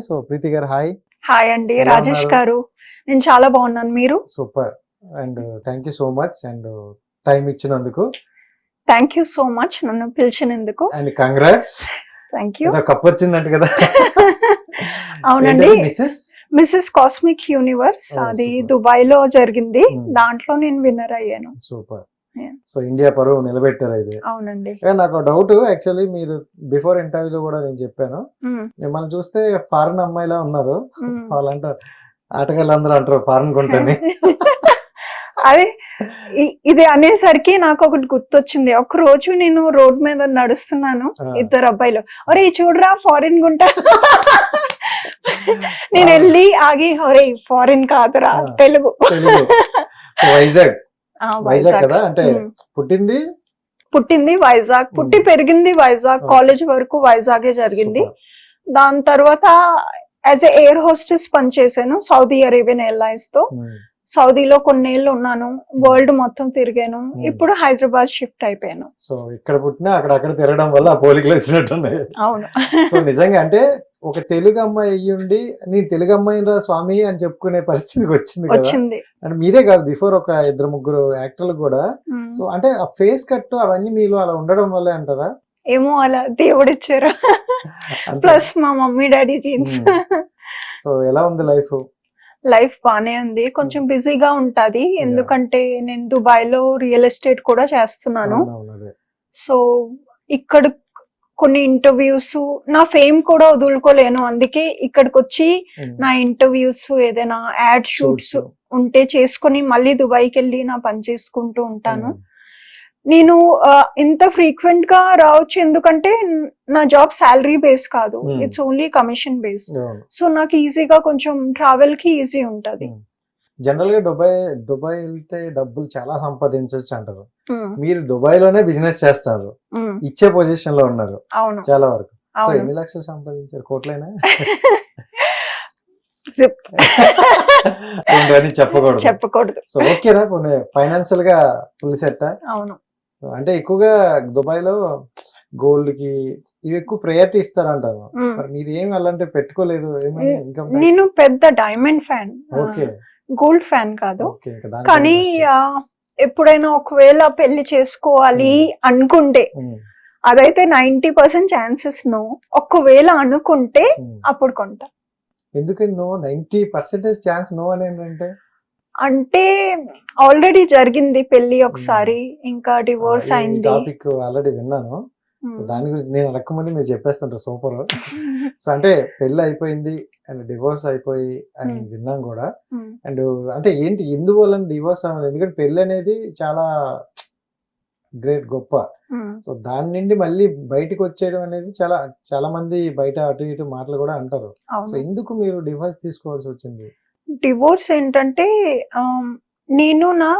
So ప్రీతి గారు hi hi అండి రాజేష్? గారు. నేను చాలా బాగున్నాను మీరు? Super and thank you so much and time ఇచ్చినందుకు. థ్యాంక్ యూ సో మచ్ నన్ను పిలిచినందుకు. And congrats thank you cup వచ్చిందంట కదా. అవునండి. మిస్సెస్ కాస్మిక్ యూనివర్స్ అది. దుబాయ్లో జరిగింది. Hmm. దాంట్లో నేను విన్నర్ అయ్యాను. సూపర్. సో ఇండియా పరువు నిలబెట్టారు ఇది అవునండి. నాకు డౌట్ యాక్చువల్లీ మీరు బిఫోర్ ఇంటర్వ్యూలో కూడా నేను చెప్పాను. మిమ్మల్ని చూస్తే ఫారెన్ అమ్మాయిలా ఉన్నారు. వాళ్ళు అంటారు ఆటగాళ్ళు అందరూ అంటారు ఫారెన్ కొంటని అదే ఇది అనేసరికి నాకు ఒకటి గుర్తొచ్చింది. ఒక రోజు నేను రోడ్ మీద నడుస్తున్నాను. ఇద్దరు అబ్బాయిలు. ఒరే చూడరా ఫారిన్ గుంటా. నేను. వెళ్ళి ఆగి ఒరే ఫారిన్ కాదురా. తెలుగు. వైజాగ్. వైజాగ్ కదా అంటే. పుట్టింది పుట్టింది వైజాగ్ పుట్టి. పెరిగింది వైజాగ్. కాలేజ్ వరకు వైజాగే జరిగింది. దాని తర్వాత యాజ్ ఎయిర్ హోస్టెస్ పనిచేశాను సౌదీ అరేబియన్ ఎయిర్లైన్స్తో. సౌదీలో కొన్నేళ్ళు ఉన్నాను వరల్డ్ మొత్తం తిరిగాను. ఇప్పుడు హైదరాబాద్ షిఫ్ట్ అయిపోయాను సో ఇక్కడ పుట్టినా అక్కడ అక్కడ తిరగడం వల్ల పోలికలు వచ్చినట్టున్నాయి అవును సో నిజంగా అంటే ఒక తెలుగు అమ్మాయి అయ్యి ఉండి నేను తెలుగు అమ్మాయిని రా స్వామి అని చెప్పుకునే పరిస్థితికి వచ్చింది కదా. వచ్చింది. అండ్ మీదే కాదు బిఫోర్ ఒక ఇద్దరు ముగ్గురు యాక్టర్లు కూడా. సో అంటే ఆ ఫేస్ కట్ అవన్నీ మీలో అలా ఉండడం వల్లే అంటారా? ఏమో అలా దేవుడు ఇచ్చారు. ప్లస్ మా మమ్మీ డాడీ జీన్స్. సో ఎలా ఉంది లైఫ్? లైఫ్ బానే ఉంది. కొంచెం బిజీగా ఉంటది. ఎందుకంటే నేను దుబాయ్లో రియల్ ఎస్టేట్ కూడా చేస్తున్నాను. సో ఇక్కడ కొన్ని ఇంటర్వ్యూస్ నా ఫేమ్ కూడా వదులుకోలేను అందుకే ఇక్కడికి వచ్చి ఉమ్. నా ఇంటర్వ్యూస్ ఏదైనా యాడ్ షూట్స్. ఉంటే చేసుకొని మళ్ళీ దుబాయ్కి వెళ్ళి నా పని చేసుకుంటూ ఉంటాను ఉమ్. నేను ఇంత ఫ్రీక్వెంట్గా రావచ్చు ఎందుకంటే నా జాబ్ శాలరీ బేస్ కాదు Hmm. It's only commission base. So నాకు ఈజీగా కొంచెం ట్రావెల్కి ఈజీ ఉంటది Hmm. జనరల్గా దుబాయ్ దుబాయ్ వెళ్తే డబ్బులు చాలా సంపాదించవచ్చు అంటారు. మీరు దుబాయ్లోనే బిజినెస్ చేస్తారు. ఇచ్చే పొజిషన్లో ఉన్నారు చాలా వరకు. సో ఎన్ని లక్షలు సంపాదించారు? కోట్లైనా? చెప్పకూడదు. చెప్పకూడదు. సో ఓకేనా? కొన్ని ఫైనాన్షియల్గా ఫుల్ సెట్ అవును. అంటే ఎక్కువగా దుబాయ్లో గోల్డ్కి ఇవి ఎక్కువ ప్రయారిటీ ఇస్తారంటారు. మరి ఏం అలాంటి పెట్టుకోలేదు? నేను పెద్ద diamond fan. Okay. Gold fan కాదు. కానీ ఎప్పుడైనా ఒకవేళ పెళ్ళి చేసుకోవాలి అనుకుంటే అదైతే నైన్టీ పర్సెంట్ ఛాన్సెస్ నో. ఒకవేళ అనుకుంటే. అప్పుడు కొంటా. ఎందుకని no? Ninety percentage chance no అని ఏంటంటే? అంటే ఆల్రెడీ జరిగింది పెళ్ళి ఒకసారి ఇంకా డివోర్స్ అయింది. టాపిక్ ఆల్రెడీ విన్నాను. సో. దాని గురించి నేను అడగకముందే మీరు చెప్పేస్తుంటారు సూపర్ సో అంటే పెళ్ళి అయిపోయింది అండ్ డివోర్స్ అయిపోయి అని. విన్నాం కూడా. అండ్ అంటే ఏంటి ఎందువల్ల డివోర్స్ అవ్వాలి ఎందుకంటే పెళ్ళి అనేది చాలా గ్రేట్ గొప్ప. సో దాని నుండి మళ్ళీ బయటికి వచ్చేయడం అనేది చాలా చాలా మంది బయట అటు ఇటు మాటలు కూడా అంటారు సో ఎందుకు మీరు డివోర్స్ తీసుకోవాల్సి వచ్చింది డివోర్స్ ఏంటంటే నేను నా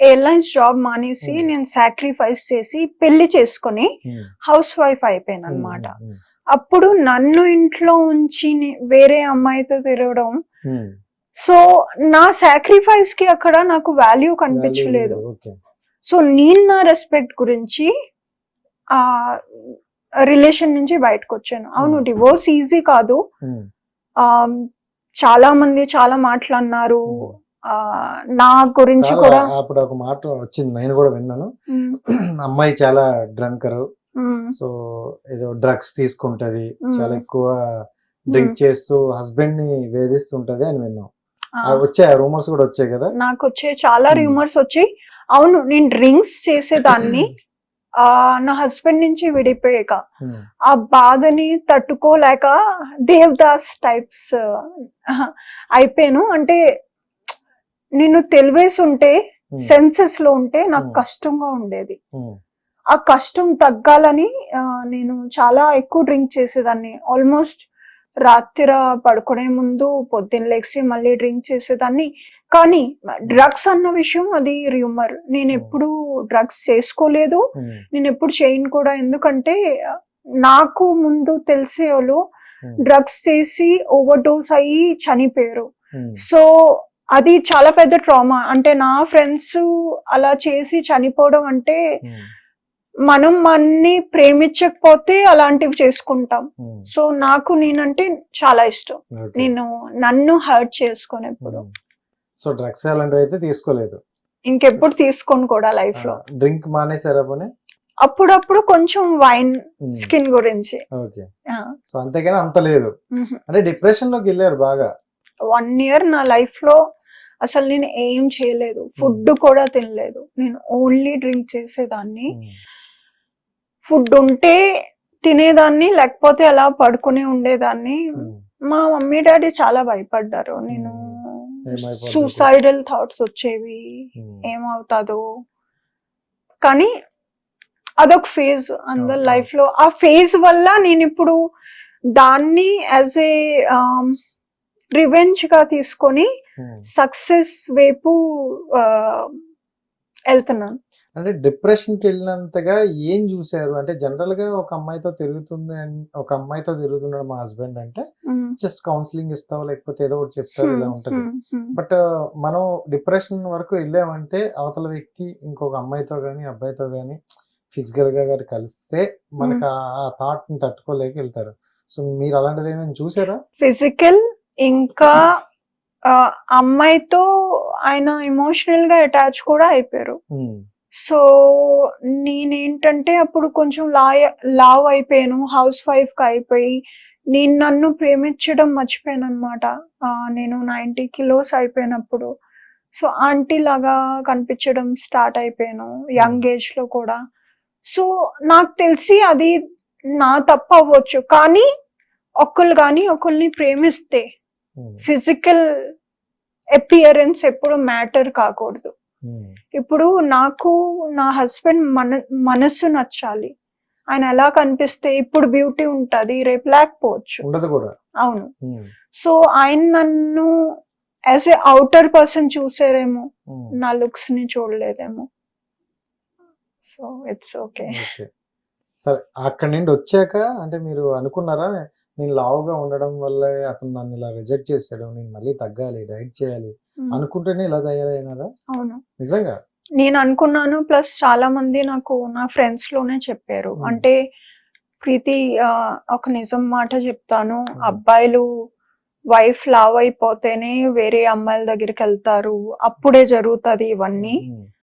ఎయిర్లైన్స్ జాబ్ మానేసి Hmm. నేను సాక్రిఫైస్ చేసి పెళ్ళి చేసుకొని Hmm. హౌస్ వైఫ్ అయిపోయాను అనమాట Hmm. అప్పుడు నన్ను ఇంట్లో ఉంచి వేరే అమ్మాయితో తిరగడం Hmm. సో నా సాక్రిఫైస్కి అక్కడ నాకు వాల్యూ కనిపించలేదు సో నేను నా రెస్పెక్ట్ గురించి ఆ రిలేషన్ నుంచి బయటకు వచ్చాను అవును Hmm. డివోర్స్ ఈజీ కాదు Hmm. ఆ చాలా మంది చాలా మాటలన్నారు Hmm. ఆ నా గురించి కూడా అప్పుడు ఒక మాట వచ్చింది నేను కూడా విన్నాను. అమ్మాయి చాలా డ్రంకర్. సో ఏదో డ్రగ్స్ తీసుకుంటది. చాలా ఎక్కువ డ్రింక్ చేస్తూ హస్బెండ్ని వేధిస్తుంటది అని విన్నాం. వచ్చాయి రూమర్స్ కూడా వచ్చాయి కదా? నాకు వచ్చే చాలా. రూమర్స్ వచ్చి అవును నేను డ్రింక్స్ చేసేదాన్ని. ఆ నా హస్బెండ్ నుంచి విడిపోయాక. ఆ బాధని తట్టుకోలేక దేవదాస్ టైప్స్ అయిపోయాను. అంటే నేను తెలివేసి ఉంటే Hmm. సెన్సెస్లో ఉంటే నాకు Hmm. కష్టంగా ఉండేది Hmm. ఆ కష్టం తగ్గాలని నేను చాలా ఎక్కువ డ్రింక్ చేసేదాన్ని ఆల్మోస్ట్ రాత్రి పడుకునే ముందు పొద్దున్న లేచి మళ్ళీ డ్రింక్ చేసేదాన్ని కానీ డ్రగ్స్ అన్న విషయం అది రూమర్ నేను ఎప్పుడు డ్రగ్స్ చేసుకోలేదు Hmm. నేను ఎప్పుడు చేయను కూడా ఎందుకంటే నాకు ముందు తెలిసే వాళ్ళు Hmm. డ్రగ్స్ చేసి ఓవర్ డోస్ అయ్యి చనిపోయారు Hmm. సో అది చాలా పెద్ద ట్రామా అంటే నా ఫ్రెండ్స్ అలా చేసి చనిపోవడం అంటే Hmm. మనం మనని ప్రేమించకపోతే అలాంటివి చేసుకుంటాం. ఉమ్, సో నాకు నేనంటే చాలా ఇష్టం. నేను నన్ను హర్ట్ చేసుకొని ఎప్పుడు ఉమ్. సో డ్రగ్స్ అలాంటివి అయితే తీసుకోలేదు. ఇంకెప్పుడు తీసుకోను కూడా లైఫ్లో డ్రింక్ మానేసారా పోనీ? అప్పుడప్పుడు కొంచెం వైన్ స్కిన్ గురించి. ఓకే సో అంతేగాని అంత లేదు. అంటే డిప్రెషన్లోకి వెళ్ళారు బాగా. వన్ ఇయర్ నా లైఫ్లో అసలు నేను ఏం చేయలేదు. ఫుడ్ కూడా తినలేదు. నేను ఓన్లీ డ్రింక్ చేసేదాన్ని. ఫుడ్ ఉంటే తినేదాన్ని లేకపోతే అలా పడుకుని ఉండేదాన్ని. మా మమ్మీ డాడీ చాలా భయపడ్డారు. నేను? సూసైడల్ థాట్స్ వచ్చేవి. ఏమవుతాదో. కానీ అదొక ఫేజ్ అందరి Okay. లైఫ్లో. ఆ ఫేజ్ వల్ల నేను ఇప్పుడు దాన్ని యాజ్ ఏ రివెంజ్గా తీసుకొని. సక్సెస్ వైపు ఆ, వెళ్తున్నాను. అంటే డిప్రెషన్కి వెళ్ళినంతగా ఏం చూసారు అంటే జనరల్గా ఒక అమ్మాయితో తిరుగుతుంది ఒక అమ్మాయితో తిరుగుతున్నాడు మా హస్బెండ్ అంటే జస్ట్ కౌన్సిలింగ్ ఇస్తావు? లేకపోతే ఏదో ఒకటి చెప్తారు ఇలా ఉమ్, ఉంటది. బట్ మనం డిప్రెషన్ వరకు వెళ్ళామంటే అవతల వ్యక్తి ఇంకొక అమ్మాయితో గానీ అబ్బాయితో గానీ ఫిజికల్గా గాని కలిస్తే మనకు ఆ థాట్ని తట్టుకోలేక వెళ్తారు. సో మీరు అలాంటిది ఏమైనా చూసారా? ఫిజికల్ ఇంకా అమ్మాయితో ఆయన ఎమోషనల్గా అటాచ్ కూడా అయిపోయారు. ఉమ్, సో నేనేంటంటే అప్పుడు కొంచెం లాయ లావ్ అయిపోయాను హౌస్ వైఫ్గా అయిపోయి నేను నన్ను ప్రేమించడం మర్చిపోయాను అనమాట నేను నైంటీ కిలోస్ అయిపోయినప్పుడు. సో ఆంటీ లాగా కనిపించడం స్టార్ట్ అయిపోయాను యంగ్ ఏజ్లో కూడా. సో నాకు తెలిసి అది నా తప్పు అవ్వచ్చు. కానీ ఒకళ్ళు కానీ ఒకరిని ప్రేమిస్తే ఫిజికల్ అపియరెన్స్ ఎప్పుడు మ్యాటర్ కాకూడదు. ఉమ్, ఇప్పుడు నాకు నా హస్బెండ్ మన మనస్సు నచ్చాలి. ఆయన ఎలా కనిపిస్తే ఇప్పుడు బ్యూటీ ఉంటది రేపు లేకపోవచ్చు. ఉండదు కూడా. అవును. ఉమ్, సో ఆయన నన్ను యాజ్ ఏ అవుటర్ పర్సన్ చూసారేమో. నా లుక్స్ని చూడలేదేమో. So it's okay. ఓకే. సరే అక్కడి నుండి వచ్చాక అంటే మీరు అనుకున్నారా? నేను లావుగా ఉండడం వల్ల అతను నన్ను ఇలా రిజెక్ట్ చేశాడు నేను మళ్ళీ తగ్గాలి డైట్ చేయాలి అనుకుంటేనే ఇలా తయారైనారా? అవును. నిజంగా? నేను అనుకున్నాను ప్లస్ చాలా మంది నాకు నా ఫ్రెండ్స్లోనే చెప్పారు. అంటే ప్రీతి ఒక నిజం మాట చెప్తాను. అబ్బాయిలు వైఫ్ లావ్ అయిపోతేనే వేరే అమ్మాయిల దగ్గరికి వెళ్తారు. అప్పుడే జరుగుతది ఇవన్నీ.